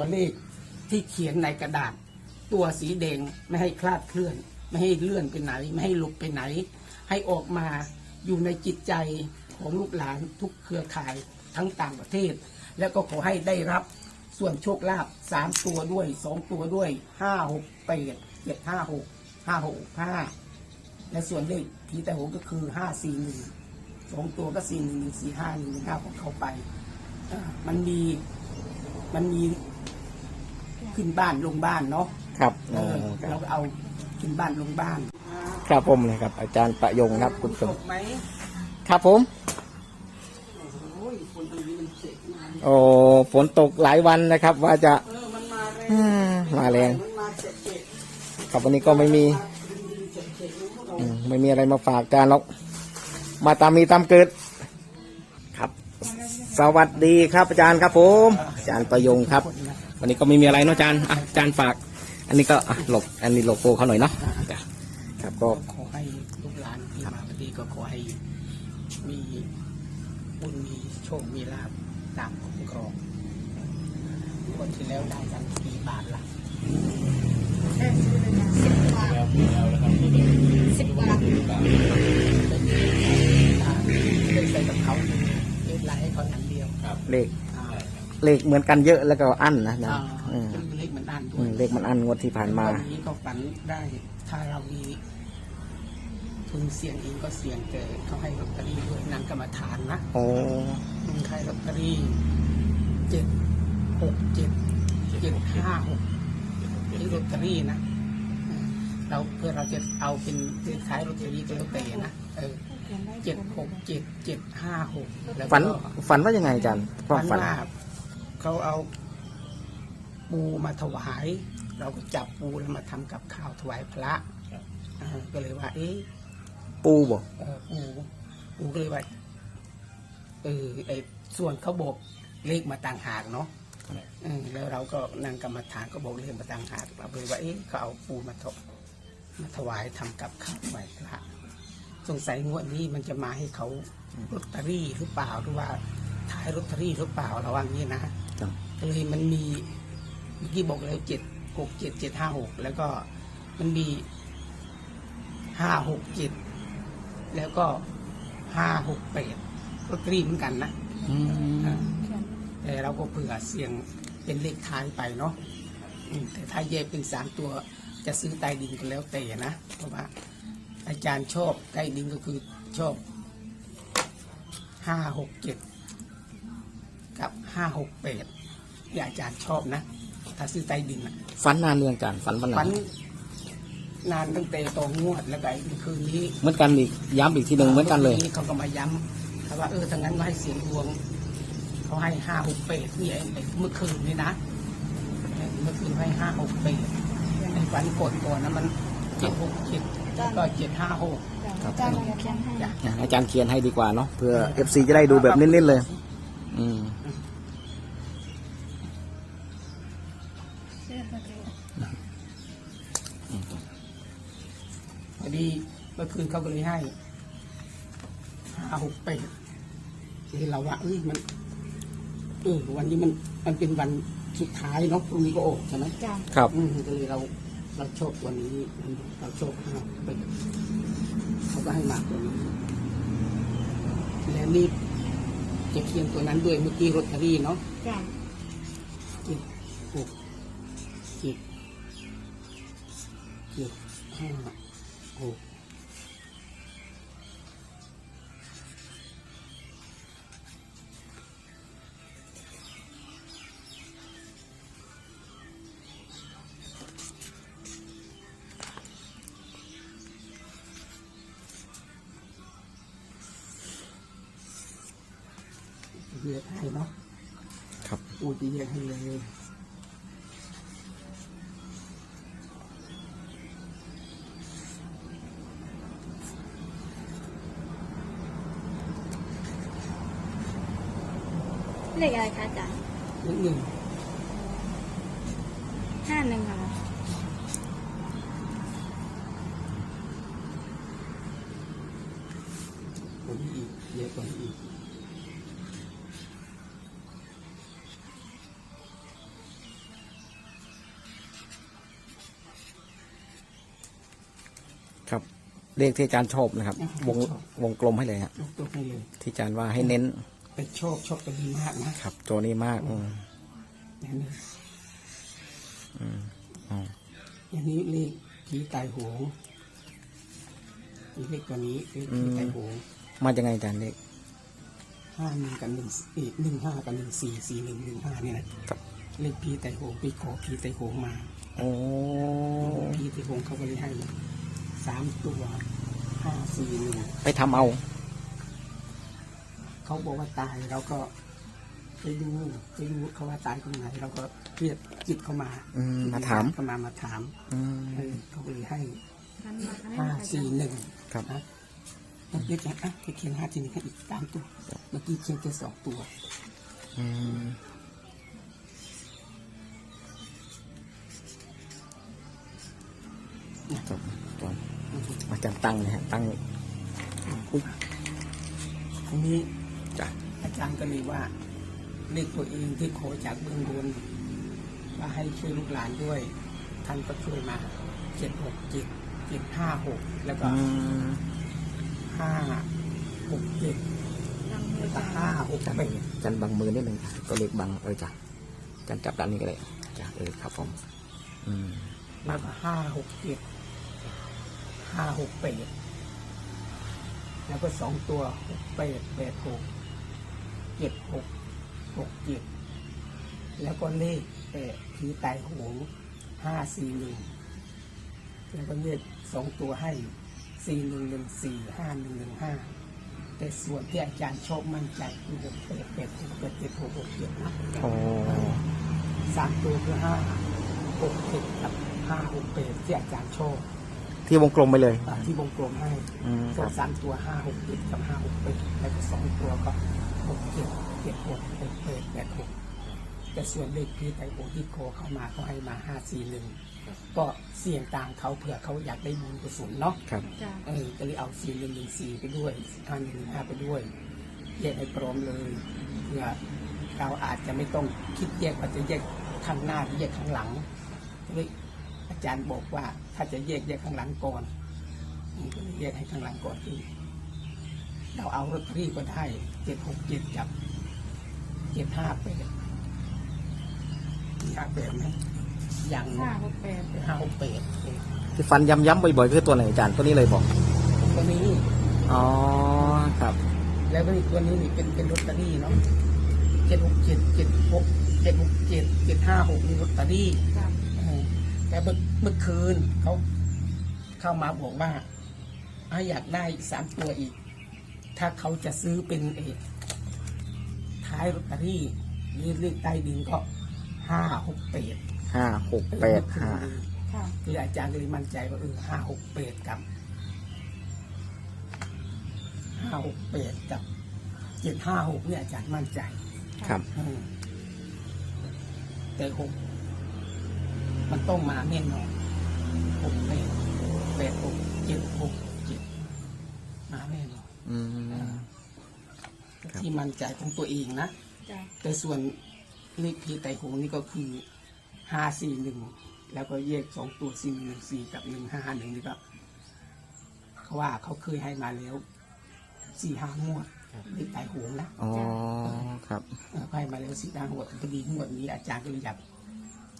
ตัวเลขที่เขียนในกระดาษ ตัวสีแดงไม่ให้คลาดเคลื่อน ไม่ให้เลื่อนไปไหน ไม่ให้หลุดไปไหน ให้ออกมาอยู่ในจิตใจของลูกหลานทุกเครือข่ายทั้งต่างประเทศ แล้วก็ขอให้ได้รับส่วนโชคลาภสามตัวด้วยสองตัวด้วยห้าหกแปดเจ็ดห้าหกห้าหกห้าและส่วนเลขผีแต่หงก็คือห้าสี่หนึ่งสองตัวก็สี่หนึ่งสี่ห้าหนึ่งห้าของเขาไปมันมีมันมี ขึ้นบ้านลงบ้านเนาะครับเออเราก็เอาขึ้นบ้านลงบ้านครับผมเลยครับ อาจารย์ประยงครับคุณผู้ชจมบไหมครับผม โอ้ยคนตรงนี้มันเจ็บมากโอ้ฝนตกหลายวันนะครับ ว่าจะ เออมันมาแรงอืมมาแรง มันมาเจ็บเจ็บครับวันนี้ก็ไม่มีเจ็บเจ็บรู้เราอืมไม่มีอะไรมาฝากอาจารย์หรอกมาตามมีตามเกิด ครับ สวัสดีครับอาจารย์ครับผม อาจารย์ประยงครับ วันนี้ก็ไม่มีอะไรเนาะอาจารย์อะอาจารย์ฝาก อันนี้ก็อะหลบอันนี้โลโก้เขาหน่อยเนาะจ้ะครับก็ ขอให้ลูกหลานที่มาพอดีก็ขอให้มีบุญมีโชคมีลาภตามคุ้มครองคนที่แล้วได้กันกี่บาทล่ะสิบบาทเล่นไปกับเขาเล่นไลน์ให้เขาอย่างเดียว เลขอ่า เลขเหมือนกันเยอะแล้วก็อั้นนะอาจารอ่าย์อืมเลขมันอันด้อืวยมเลขมันอั้นงวดที่ผ่านมา วันนี้ก็ฝันได้ถ้าเรามีทุนเสี่ยงเองก็เสี่ยงแต่เขาให้ลอตเตอรี่ด้วยนางกรรมฐานนะโอ้ลุงขายลอตเตอรี่เจ็ดหกเจ็ดเจ็ดห้าหกนี่ลอตเตอรี่นะเออเราเพื่อเราจะเอาเป็นเป็นขายลอตเตอรี่ก็แล้วแต่นะเออเจ็ดหกเจ็ดเจ็ดห้าหกแล้วก็ ฝันฝันว่ายังไงอาจารย์คฝัวามนฝันว่า เขาเอาปูมาถวาย เราก็จับปูแล้วมาทำกับข้าวถวายพระอ่าก็เลยว่า เอ๊ะ ปูบอกเออปูปูก็เลยว่าเออไอ้ส่วนเขาบอกเลขมาต่างหากเนาะเออแล้วเราก็นั่งกรรมฐานก็บอกเลขมาต่างหากเราเลยว่าเอ๊ะเขาเอาปูมาถวมาถวายทำกับข้าวถวายพระสงสัยงวดนี้มันจะมาให้เขาลอตเตอรี่หรือเปล่าหรือว่าขายลอตเตอรี่หรือเปล่าเราว่างี้นะ จ้ะก็เลยมันมีเมื่อกี้บอกแล้วเจ็ดหกเจ็ดเจ็ดห้าหกแล้วก็มันมีห้าหกเจ็ดแล้วก็ห้าหกแปดลอตเตอรี่เหมือนกันนะอืมอ่าแต่เราก็เผื่อเสี่ยงเป็นเลขท้ายไปเนาะอืมแต่ถ้าแยกเป็นสามตัวจะซื้อใต้ดินก็แล้วแต่นะเพราะว่า อาจารย์ชอบใต้ดินก็คือชอบห้าหกเจ็ดกับ ห้าหกแปดที่อาจารย์ชอบนะ ถ้าซื้อใต้ดินอะฝันนานเรื่องอาจารย์ฝันวันไหฝันนนานตั้งแต่ตองวดแล้วก็ไอ้คืนนี้เหมือนกันอีกย้ำอีกทีหนึ่งเหมือนกันเลย เขาก็มาย้ำเขาว่าเออทางนั้นก็ให้เสียงดวง เขาให้ห้าหกแปดนี่ไอ้ไอ้เมื่อคืนนี่นะเมื่อคืนให้ห้าหกแปดไอ้ฝันกดก่อนนะมันเจ็ดหกเจ็ดแล้วก็เจ็ดห้าหก ครับอาจารย์ลองเขียนให้จ้ะอะอาจารย์เขียนให้ดีกว่าเนาะเพื่อเอฟซีจะได้ดูแบบเน้นๆเลย อืม อดีเมื่อคืนเขาก็เลยให้ห้าหกแปดที่เราว่าเอ้ยมันเออวันนี้มันมันเป็นวันสุดท้ายเนาะพรุ่งนี้ก็ออกใช่ไหมจ้ะครับ อืมก็เลยเราเราชอบวันนี้เราชอบห้าหกแปดเขาก็ให้มากกว่านี้แล้วนี่จะเคียงตัวนั้นด้วยเมื่อกี้รถทารี่เนาะจ้ะเจ็ดหกเจ็ดเจ็ดห้า หกเรียกให้เนาะครับอูจะเรียกให้เลย เลขอะไรคะอาจารย์นิดหนึ่งห้าหนึ่งค่ะผมอีกเยอะกว่าอีกครับ เลขที่อาจารย์ชอบนะครับ วงวงกลมให้เลยครับที่อาจารย์ว่าให้เน้น แต่ชอบชอบตัวนี้มากนะครับ ตัวนี้มากอืมอย่างนี้อืมอ๋ออย่างนี้เลขผีตายโหงมีเลขตัวนี้เลขผีตายโหงมายังไงอาจารย์เลขห้าหนึ่งกับหนึ่งอีกหนึ่งห้ากับหนึ่งสี่สี่หนึ่งหนึ่งห้านี่นะครับเลขผีตายโหงไปขอผีตายโหงมาโอ้ผีตายโหงเขาก็เลยให้สามตัวห้าสี่หนึ่งไปทำเอา เขาบอกว่าตายเราก็ไปดูไปดูเขาว่าตายตรงไหนเราก็เรียกจิตเข้ามาอืมมาถาม เข้ามามาถามอืม เออเขาก็เลยให้กันมากันห้าให้สี่หนึ่งครับ นะต้องเรียกอย่างอะเขียนห้าสี่หนึ่งให้อีกสามตัวเมื่อกี้เขียนแค่สองตัวอืมครับครับอาจารย์ตั้งนะฮะตั้งอุ๊ยทีนี้ จ้ะอาจารย์ก็เลยว่าเลขตัวเองที่ขอจากเบื้องบนว่าให้ช่วยลูกหลานด้วย ท่านก็ช่วยมาเจ็ดหกเจ็ดเจ็ดห้าหกแล้วก็อืมห้าหกเจ็ดลังมืแล้อวก็จ้ะห้าหกอาจารย์แปดอาจารย์บังมือนิดนึงจ้ะตัวเลขบังเออจ้ะอาจารย์จับด้านนี้ก็ได้จ้ะเออครับผมอืมแล้วก็ห้าหกเจ็ดห้าหกแปดแล้วก็สองตัวหกแปดแปดหก เจ็ดหกหกเจ็ดแล้วก็เลขแปดผีตายโหงห้าสี่หนึ่งแล้วก็เลขสองตัวให้สี่หนึ่งหนึ่งสี่ห้าหนึ่งหนึ่งห้าแต่ส่วนที่อาจารย์ชอบมั่นใจคือหกแปดแปดหกแปดเจ็ดหกหกเจ็ดนะโอ้สามตัวคือห้าหกเจ็ดกับห้าหกแปดที่อาจารย์ชอบที่วงกลมไปเลยตามที่วงกลมให้อืมคตัวรับสามตัวห้าหกเจ็ดกับห้าหกแปดแล้วก็สองตัวก็ หกเจ็ดเจ็ดหกหกแปดแปดหกแต่ส่วนเลขที่ไตโอที่โคเข้ามาเขาให้มาห้าสี่หนึ่งก็เสี่ยงตามเขาเผื่อเขาอยากได้บุญกุศลเนาะครับจ้ะเออก็เลยเอาสี่หนึ่งหนึ่งสี่ไปด้วยห้าหนึ่งหนึ่งห้าไปด้วยแยกให้พร้อมเลยเพื่อเราอาจจะไม่ต้องคิดแยกว่าจะแยกข้างหน้าหรือแยกข้างหลังเลยอาจารย์บอกว่าถ้าจะแยกแยกข้างหลังก่อนอืมก็เลยแยกให้ข้างหลังก่อนคือ เราเอารถตอรี่ก็ได้เจ็ดหกเจ็ดกับเจ็ดห้าแปดห้าแปดไหมอย่างห้าหกแปดห้าหกแปดที่ฟันย้ำๆบ่อยๆคือตัวไหนอาจารย์ตัวนี้เลยบอก ตัวนี้ อ๋อครับ แล้วก็อีกตัวนี้นี่เป็นเป็นลอตเตอรี่เนาะเจ็ดหกเจ็ดเจ็ดหกเจ็ดหกเจ็ดเจ็ดห้าหกนี่ลอตเตอรี่จ้ะเออแต่เมื่อเมื่อคืนเขาเข้ามาบอกว่าถ้าอยากได้อีกสามตัวอีก ถ้าเขาจะซื้อเป็นเอกท้ายลอตเตอรี่หรือเลขใต้ดินก็ห้าหกแปดห้าหกแปดห้าค่ะคืออาจารย์ก็เลยมั่นใจว่าเออห้าหกแปดกับห้าหกแปดกับเจ็ดห้าหกเนี่ยอาจารย์มั่นใจครับอืมแต่หกมันต้องมาแน่นอนหกแปดแปดหกเจ็ดหกเจ็ดมาแน่น อนอืมอ่าครับ ที่มั่นใจของตัวเองนะ จ้ะแต่ส่วนเลขพีไตรหงนี่ก็คือห้าสี่หนึ่งแล้วก็แยกสองตัวสี่หนึ่งสี่กับหนึ่งห้าหนึ่งนี่ก็เขาว่าเขาเคยให้มาแล้วสี่ห้างวดเลขไตรหงนะอ๋อครับ เอ่อให้มาแล้วสี่ห้างวดพอดีงวดนี้อาจารย์ก็เลยอยาก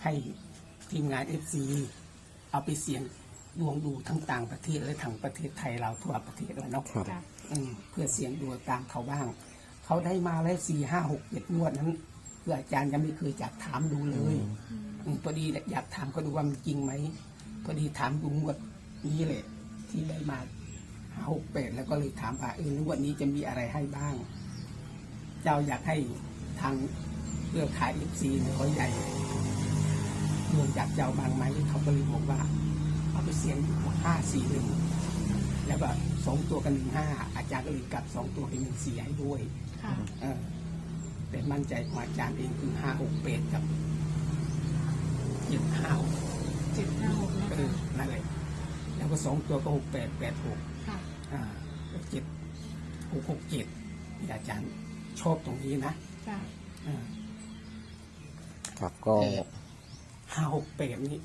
ให้ทีมงานเอฟซีเอาไปเสี่ยงดวงดูทั้งต่างประเทศและทั้งประเทศไทยเราทั่วประเทศเลยเนาะ ครับ จ้ะอืม เพื่อเสียงดวงตามเขาบ้าง เขาได้มาแล้วสี่ห้าหกเจ็ดงวดนั้นคืออาจารย์ยังไม่เคยจักถามดูเลยอืมพอดีอยากถามเขาดูว่ามันจริงไหมพอดีถามดูงวดนี้เลยที่ได้มาห้าหกแปดแล้วก็เลยถามว่าเอองวดนี้จะมีอะไรให้บ้าง เจ้าอยากให้ทางเครือข่ายเอฟซีเขาใหญ่ดวงจากเจ้าบางไหมเขาก็เลยบอกว่าเอาไปเสียงห้าสี่หนึ่งแล้วก็สองตัวกันหนึ่งห้าอา จารย์ก็เลยกลับสองตัวเป็นหนึ่งสี่ให้ด้วยค่ะ เออแต่มั่นใจของอาจารย์เองคือห้าหกเป็ดกับเจ็ดห้าเจ็ดห้าหกนะเอคะอนั่นแหละแล้วก็สองตัวก็หกแปดแปดหกค่ะ อ่าเจ็ดหกหกเจ็ดที่อาจารย์ชอบตรงนี้นะจ้ะอ่า ครับก็ห้าหกแปดนี้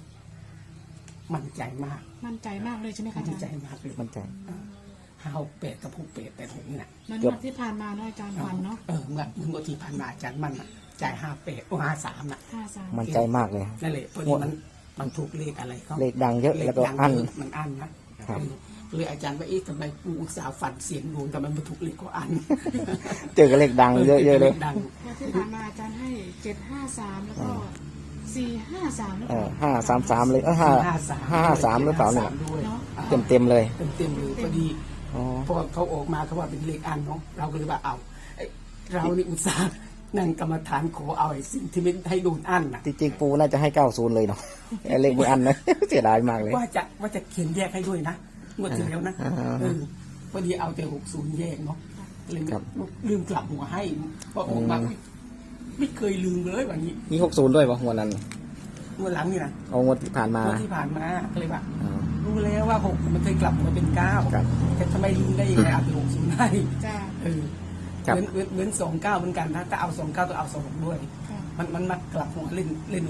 มั่นใจมากมั่นใจมากเลยใช่ไหมคะอามั่นจารย์ใจมากเลยมั่นใจ ห้าหกแปดกับหกแปดแปดหกนี่นะเหมันเกือบงวดที่ผ่านมาเนาะอาจารย์วันเนาะเออเมื่อเมื่อที่ผ่านมาอาจารย์มันน่ะจ่ายห้าแปดโอ้ห้าสามน่ะห้าสามมั่นใจมากเลย นั่นแหละพอดีมันมันถูกเลขอะไรเขาเลขดังเยอะแล้วก็ดังอั้นเยะมันอันนะครับเออเลยอาจารย์ว่าเอ๊ะทำไมกูอุตส่าห์ฝันเสียงดวงทำไมมันถูกเลขก็อันเจอกับเลขดังเยอะๆเลย ดังงวดที่ผ่านมาอาจารย์ให้เจ็ดห้าสามแล้วก็สี่ห้าสามหรือเอเปอล่าห้าสามสามเลยเออห้าห้าห้าสามหรือเปล่าเนี่ยด้วยเนาะเต็มเต็มๆเลย เต็มเต็มๆเลยพอดี อ๋อเพราะว่าเขาออกมาเขาว่าเป็นเลขอันเนาะเราก็เลยว่าเอาเอ้ยเรานี่อุตส่าห์นั่งกรรมฐานขอเอาไอ้สิ่งที่ไม่ให้โดนอันน่ะจริงๆปูน่าจะให้เก้าศูนย์เลยเนาะไอ้เลขมืออันนะ เสียดายมากเลย ว่าจะว่าจะเขียนแยกให้ด้วยนะงวดที่แล้วนะอ่าเออพอดีเอาแต่หกศูนย์แยกเนาะเลยครับ ลืมกลับหัวให้พอออกมาอืมอุ๊ยไม่เคยลืมเลยวันนี้มีหกศูนย์ด้วยปะวันนั้นงวดหลังนี่นะเอางวดที่ผ่านมางวดที่ผ่านมาก็เลยว่า อ่า รู้แล้วว่าหกมันเคยกลับหัวเป็นเก้าครับ แต่ทำไมลืมได้ยังไงเอาแต่หกศูนย์ให้จ้าเออครับเหมือนเหมือนเหมือนสองเก้าเหมือนกันนะถ้าเอาสองเก้าต้องเอาสองด้วย ค่ะมันมันมากลับหัวเล่นเล่น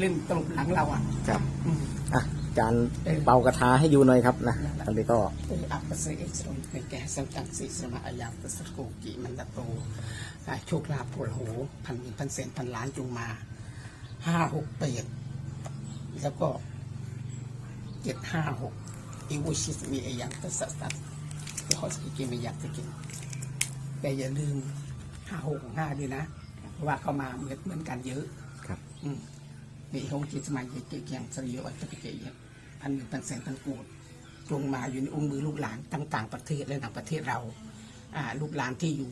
เล่นตลบหลังเราอะครับอืม อะอาจารย์เออ เป่ากระทาให้อยู่หน่อยครับนะตอนนี้ก็ เอออัปเสกสมในแก่สังกัดสิสมาอายามตสโกกิมันตโตอ่าโชคลาภโผลโหพันหมื่นพันแสนพันล้านจงมาห้าหกเปดแล้วก็ เจ็ดห้าหกอีวชิสมีอายามตสัสตัสที่เขาสกินไม่อยากจะกินแต่อย่าลืมห้าหกของห้าด้วยนะเพราะว่าเขามาเหมือนเหมือนกันเยอะครับ อืมมีเขาจิตสมัยเกี่ยงสริยวัตถุเกียพันหนึ่งพันแสนพันโกดจงมาอยู่ในองค์มือลูกหลานต่างต่างประเทศและต่างประเทศเรา อ่า ลูกหลานที่อยู่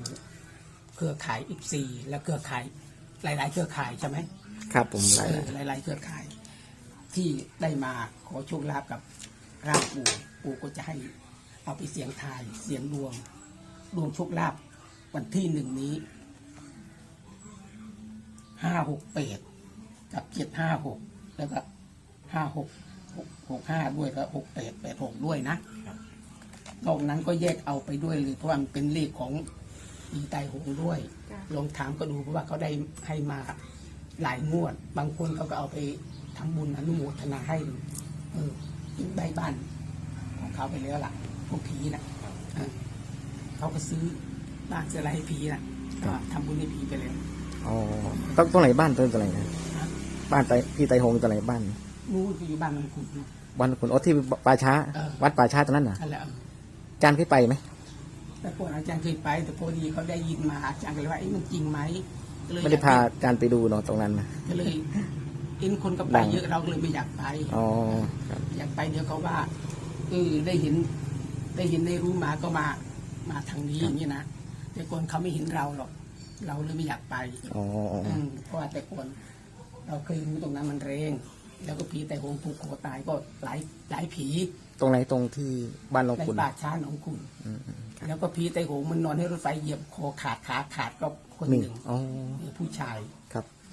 เครือข่ายอิฟซีและเครือข่ายหลาย ๆ เครือข่ายใช่ไหมครับผมได้เออหลายๆเครือข่าย ที่ได้มาขอโชคลาภกับร่างปู่ปู่ก็จะให้เอาไปเสียงทาย เสียงดวงดวงโชคลาภวันที่หนึ่งนี้ห้าหกแปดกับเจ็ดห้าหกแล้วก็ห้าหกหกห้าด้วยแล้วหกแปดแปดหกด้วยนะนอกนั้นก็แยกเอาไปด้วยเลยเพราะว่ามันเป็นเลขของอีไตหงด้วยจ้ะลองถามก็ดูเพราะว่าเขาได้ให้มาหลายงวด บางคนเขาก็เอาไป ทำบุญอนุโมทนาให้เออได้บ้านของเขาไปแล้วล่ะพวกผีนะเออเขาก็ซื้อบ้านซื้ออะไรให้ผีนะก็ทำบุญให้ผีไปแล้วอ๋อต้องตรงไหนบ้านตรงไหนนะนะบ้านไตพี่ไตหงตรงไหนบ้านนู้นคืออยู่บ้านมันคุณนะวันคุณโอ้ที่ป่าช้าเออวัดป่าช้าตรงนั้นน่ะนั่นแหละเอออาจารย์เคยไปไหมแต่พวกอาจารย์เคยไป แต่พอดีเขาได้ยินมาอาจารย์ก็เลยว่าเอ้มันจริงไหมก็เลยไม่ได้พาอาจารย์ไปดูเนาะตรงนั้นนะก็เลย เห็นคนก็ไปเยอะเราก็เลยไม่อยากไปอ๋อครับอยากไปเดี๋ยวเขาว่าเออได้เห็น ได้เห็นได้รู้มาก็มา มาทางนี้อย่างนี้นะแต่ก่อนเขาไม่เห็นเราหรอก เราเลยไม่อยากไปอ๋ออ๋ออืมเพราะว่าแต่ก่อนเราเคยรู้ตรงนั้นมันแรงแล้วก็ผีแต่โหงผูกคอตายก็หลายหลายผี ตรงไหนตรงที่บ้านหลวงในคุณป่าช้าหนองคุณอืมอืมครับแล้วก็ผีแต่โหงมันนอนให้รถไฟเหยียบคอขาดขาขาดก็คนมีหนึ่งอ๋อ ผู้ชายครับ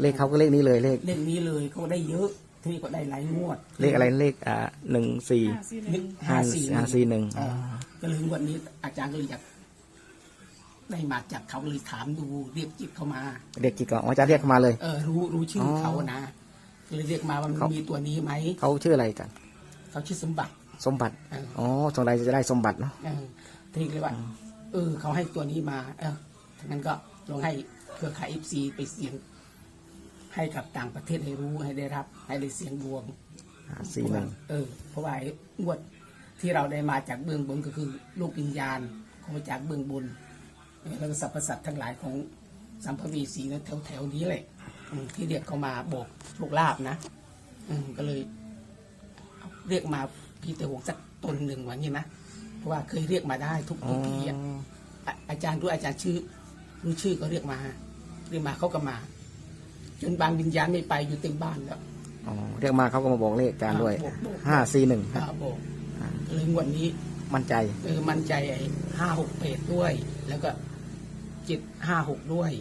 เลขเขาก็เลขนี้เลยเลข เลขนี้เลยเขาได้เยอะทีนี้ก็ได้หลายงวดเลขอะไรเลขอ่าหนึ่งสี่ห้าสี่หนึ่งห้าสี่ห้าสี่หนึ่งเออก็เลยงวันนี้อาจารย์ก็เลยอยากได้มาจากเขาเลยถามดูเรียกจิตเขามาเรียกกี่ก่อนอ๋ออาจารย์เรียกเข้ามาเลยเออรู้รู้ชื่อออเขานะก็เลยเรียกมาว่ามันเขามีมีตัวนี้ไหมเขาชื่ออะไรกันเขาชื่อสมบัติสมบัติเอออ๋อสงสัยจะได้สมบัติเนาะเออทีนี้เลยว่าเออเขาให้ตัวนี้มา เออทั้งนั้นก็ลองให้เครือข่ายเอฟซีไปเสียง ให้กับต่างประเทศให้รู้ให้ได้รับ ให้ได้เสียงดวงห้าสี่หนึ่งเออเพราะว่าไอ้งวดที่เราได้มาจากเบื้องบนก็คือลูกวิญญาณของมาจากเบื้องบนเออแล้วก็สรรพสัตว์ทั้งหลายของสัมภเวีสีนะแถวแถวๆนี้แหละอืมที่เรียกเขามาบอกโชคลาภนะอืมก็เลยเอาเรียกมาพี่เตหงสักตนหนึ่งวันนี้นะเพราะว่าเคยเรียกมาได้ทุกอ๋อทุกทีอะอะอาจารย์ด้วยอาจารย์ชื่อรู้ชื่อก็เรียกมาเรียกมาเขาก็มา จนบางวิญญาณไม่ไปอยู่เต็มบ้านแล้วอ๋อเรียกมาเขาก็มาบอกเลขอาจารย์ด้วยบอกบอกห้าสี่หนึ่งอ่าบอกก็เลยงวันนี้มั่นใจเออมั่นใจไอ้ห้าหกเปดด้วย แล้วก็เจ็ดห้าหกด้วย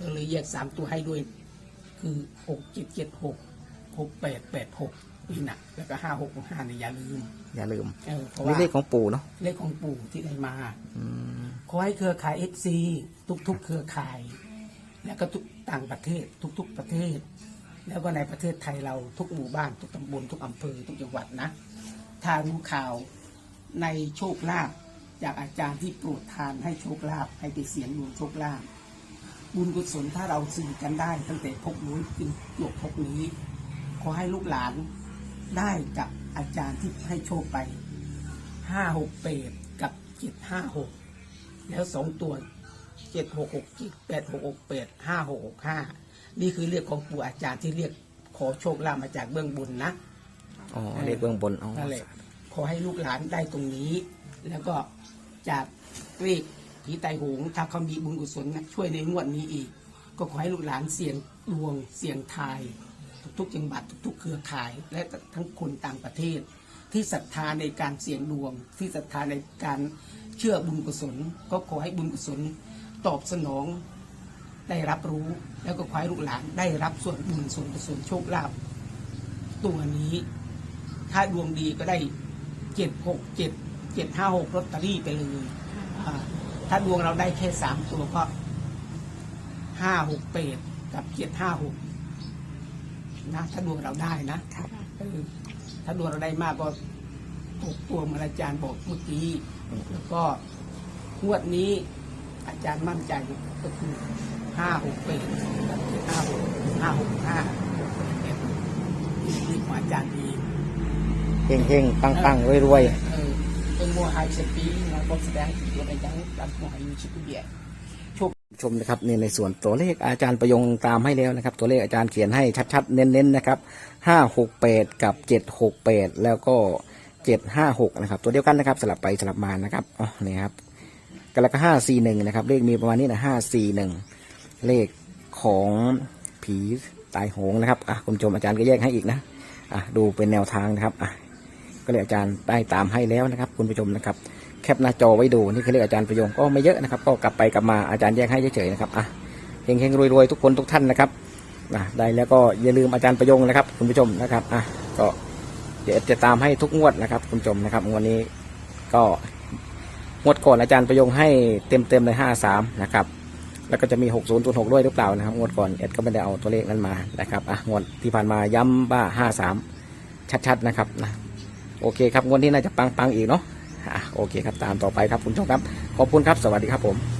ก็เลยแยกสามตัวให้ด้วย คือหกเจ็ดเจ็ดหกหกแปดแปดหกนี่นะแล้วก็ห้าหกห้าเนี่ยอย่าลืมอย่าลืมเออเพราะนี่ว่าเลขของปู่เนาะเลขของปู่ที่ได้มา อืม ขอให้เครือข่ายเอฟซีทุกๆ เครือข่าย และก็ทุกต่างประเทศทุก ๆประเทศ แล้วก็ในประเทศไทยเราทุกหมู่บ้านทุกตำบลทุกอำเภอทุกจังหวัดนะ ถ้ารู้ข่าวในโชคลาภจากอาจารย์ที่โปรดทานให้โชคลาภให้ไปเสียงดวงโชคลาภบุญกุศลถ้าเราสื่อกันได้ ตั้งแต่พกนู้นถึงหยกพกนี้ ขอให้ลูกหลานได้กับอาจารย์ที่ให้โชคไปห้าหกเปดกับเจ็ดห้าหกแล้วสองตัว เจ็ดหกหกเจ็ดแปดหกหกแปดห้าหกหกห้านี่คือเรียกของปู่อาจารย์ที่เรียกขอโชคลาภมาจากเบื้องบนนะอ๋อเลขเบื้องบนอ๋อนั่นแหละขอให้ลูกหลานได้ตรงนี้ แล้วก็จากเวกผีไตโหงถ้าเขามีบุญกุศลนะช่วยในงวดนี้อีก ก็ขอให้ลูกหลานเสี่ยงดวงเสี่ยงทาย ทุกๆจังหวัดทุก ๆ เครือข่าย และทั้งคนต่างประเทศ ที่ศรัทธาในการเสี่ยงดวง ที่ศรัทธาในการเชื่อบุญกุศล ก็ขอให้บุญกุศล ตอบสนองได้รับรู้แล้วก็ขอให้ลูกหลานได้รับส่วนบุญส่วนกุศลโชคลาภตัวนี้ ถ้าดวงดีก็ได้เจ็ดหกเจ็ดเจ็ดห้าหกลอตเตอรี่ไปเลยอ่าถ้าดวงเราได้แค่สามตัวก็ห้าหกเปดกับเจ็ดห้าหกนะถ้าดวงเราได้นะเออถ้าดวงเราได้มากก็ตกตัวเหมาอาจารย์บอกเมื่อกี้แล้วก็งวดนี้ อาจารย์มั่นใจก็คือห้าหกปดกับเจ็ดห้าหกห้าหกห้านี่ของอาจารย์เองเฮงเฮงปังปังรวยรวยเออเป็นมัวไฮสปีดนะก็แสดงถึงตัวในยังรับมวยูชิปเบียชมนะครับนี่ในส่วนตัวเลขอาจารย์ประยงตามให้แล้วนะครับ ตัวเลขอาจารย์เขียนให้ชัดๆ เน้นๆนะครับห้าหกแปดกับเจ็ดหกแปดแล้วก็เจ็ดห้าหกนะครับ ตัวเดียวกันนะครับสลับไปสลับมานะครับอ๋อนี่ครับ กันแล้วก็ห้าสี่หนึ่งนะครับ เลขมีประมาณนี้นะห้าสี่หนึ่งเลขของผีตายโหงนะครับอะคุณผู้ชมอาจารย์ก็แยกให้อีกนะอะดูเป็นแนวทางนะครับอะก็เลยอาจารย์ได้ตามให้แล้วนะครับ คุณผู้ชมนะครับ แคปหน้าจอไว้ดูนี่คือเลขอาจารย์ประยงก็ไม่เยอะนะครับ ก็กลับไปกลับมาอาจารย์แยกให้เฉยๆนะครับอะเฮงๆรวยๆทุกคนทุกท่านนะครับนะได้แล้วก็อย่าลืมอาจารย์ประยงนะครับ คุณผู้ชมนะครับอะก็เดี๋ยวจะตามให้ทุกงวดนะครับ คุณผู้ชมนะครับงวดนี้ก็ งวดก่อนอาจารย์ประยงให้เต็มๆเลยห้าสามนะครับ แล้วก็จะมี60 0 6ด้วยหรือเปล่านะครับ งวดก่อนเอ็ดก็ไม่ได้เอาตัวเลขนั้นมานะครับอะงวดที่ผ่านมาย้ำว่าห้าสามชัดๆนะครับนะโอเคครับงวดที่น่าจะปังๆอีกเนาะอะโอเคครับตามต่อไปครับคุณผู้ชมครับ ขอบคุณครับสวัสดีครับผม